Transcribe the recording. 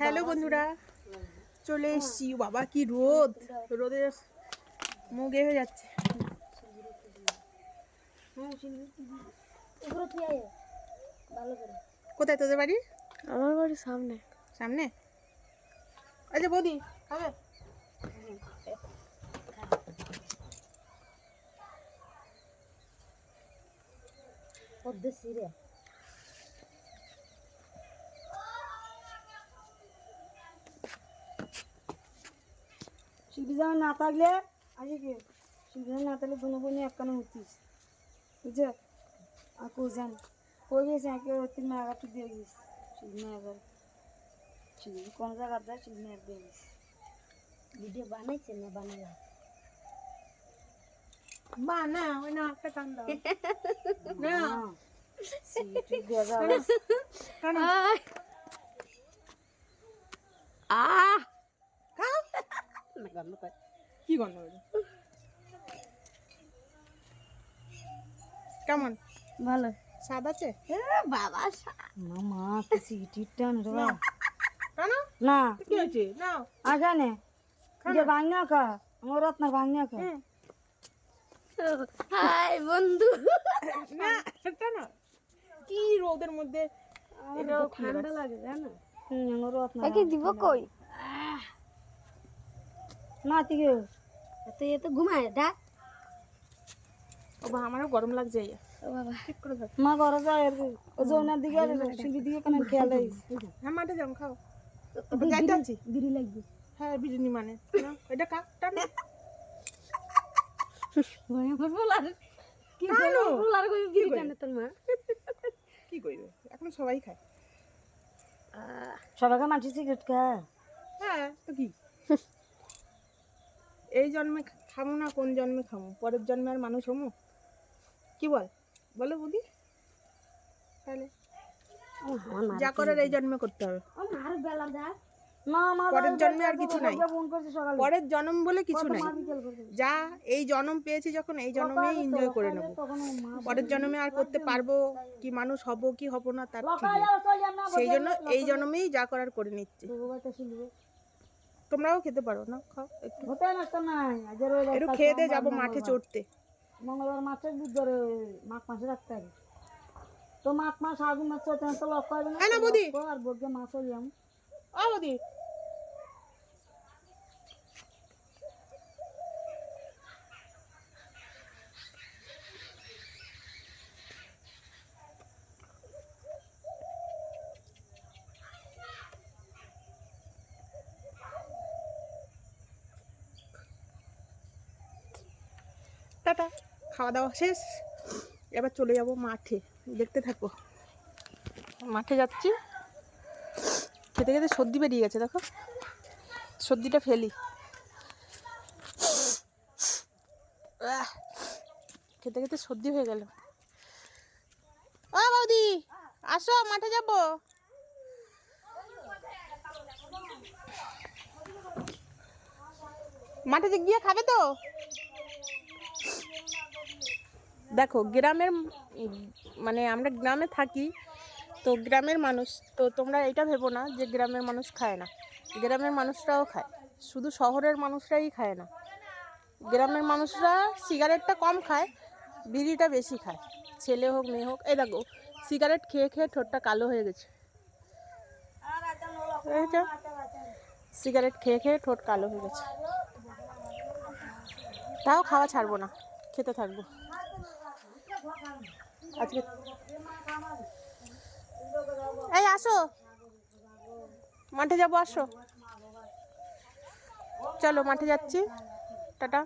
Hello বন্ধুরা চলে এসছি। বাবা কি রোদ। রোদে মুখ হয়ে যাচ্ছে। এগুলো তুই আয়। ভালো করে। কোথায় তোদের বাড়ি? আমার বাড়ির সামনে। সামনে? আচ্ছা বৌদি খাবে পদ্মে সিরে শিল্পী যেমন না থাকলে আগে কি শিল্পী যেমন না থাকলে দুনো বোনে একখানে উঠিস বুঝছ আর কো যান কই গেছে একে তিন মেগাটু দিয়ে গেছিস শিল্পী মেগার শিল্পী কোন জায়গা যায় শিল্পী মেঘ দিয়ে গেছিস ভিডিও বানাইছে না বানালা বা না ওই না একটা টান দাও না সিটি দিয়ে যাও টান আহ খাও কি গন্ধ বেরো? কেমন? ভালো। স্বাদ আছে? বাবা মামা কি সিটি টান রে কেন? না। কি হয়েছে? নাও। আগানে যে ভাঙনা খা। আমার রত্ন ভাঙনা খা। হাই বন্ধু। না এটা না। কি রোদের মধ্যে? ঠান্ডা লাগে জানো? রত্ন দিব কই? না তিকে এত এত ঘুমায় ডাক ও বা, আমারও গরম লাগছে। ও বাবা। ঠিক করে ধর। মা ঘরে যায় আর ও জোনার দিকে আর শিল্পী দিকে কেন খেয়াল হ্যাঁ মাঠে যাও খাও। যাইতে আছি। বিড়ি লাগবে। হ্যাঁ বিরিয়ানি মানে। এটা কা টান ফুলার কি কেন? ফুলার কই বিড়ি টানে তোর মা। কি করবে এখন সবাই খায়। সবাইকে মাটি সিগারেট খা। হ্যাঁ তো কি? এই জন্মে খামো না, কোন জন্মে খামো? পরের জন্মে আর মানুষ হমো? কি বল? বলো বুদি। তাহলে। যা করার এই জন্মে করতে হবে। পরের জন্মে আর কিছু নাই। পরের জন্ম বলে কিছু নাই। যা এই জন্ম পেয়েছি যখন, এই জন্মেই এনজয় করে নেব। পরের জন্মে আর করতে পারব কি মানুষ হব, কি হব না, তার ঠিক সেই জন্য এই জন্মেই যা করার করে নিচ্ছি। তোমরাও খেতে পারো না? খাও একটু। হতে না তো নাই। আজের একটু খেয়ে দিয়ে যাব মাঠে চড়তে। মঙ্গলবার মাছের দুধ ধরে মাঘ মাসে রাখতে হবে। তো মাঘ মাছ আগুন মাছ চলতে তো লক হবে না হ্যাঁ না, বৌদি। আর বগে মাছ হইলাম ও বৌদি টাটা খাওয়া দাওয়া শেষ। এবার চলে যাব মাঠে। দেখতে থাকো। মাঠে যাচ্ছি। খেতে খেতে সর্দি বেরিয়ে গেছে, দেখো। সর্দিটা ফেলি। খেতে খেতে সর্দি হয়ে গেল। ও বৌদি, আসো, মাঠে যাব। মাঠে গিয়ে খাবে তো? দেখো, গ্রামের মানে আমরা গ্রামে থাকি, তো গ্রামের মানুষ, তো তোমরা এটা ভেবো না যে গ্রামের মানুষ খায় না। গ্রামের মানুষরাও খায়, শুধু শহরের মানুষরাই খায় না। গ্রামের মানুষরা সিগারেটটা কম খায়, বিড়িটা বেশি খায়, ছেলে হোক, মেয়ে হোক, এই দেখো, সিগারেট খেয়ে খেয়ে ঠোঁটটা কালো হয়ে গেছে? সিগারেট খেয়ে খেয়ে ঠোঁট কালো হয়ে গেছে। তাও খাওয়া ছাড়বো না, খেতে থাকব। এই আসো। মাঠে যাব আসো। চলো মাঠে যাচ্ছি। টাটা।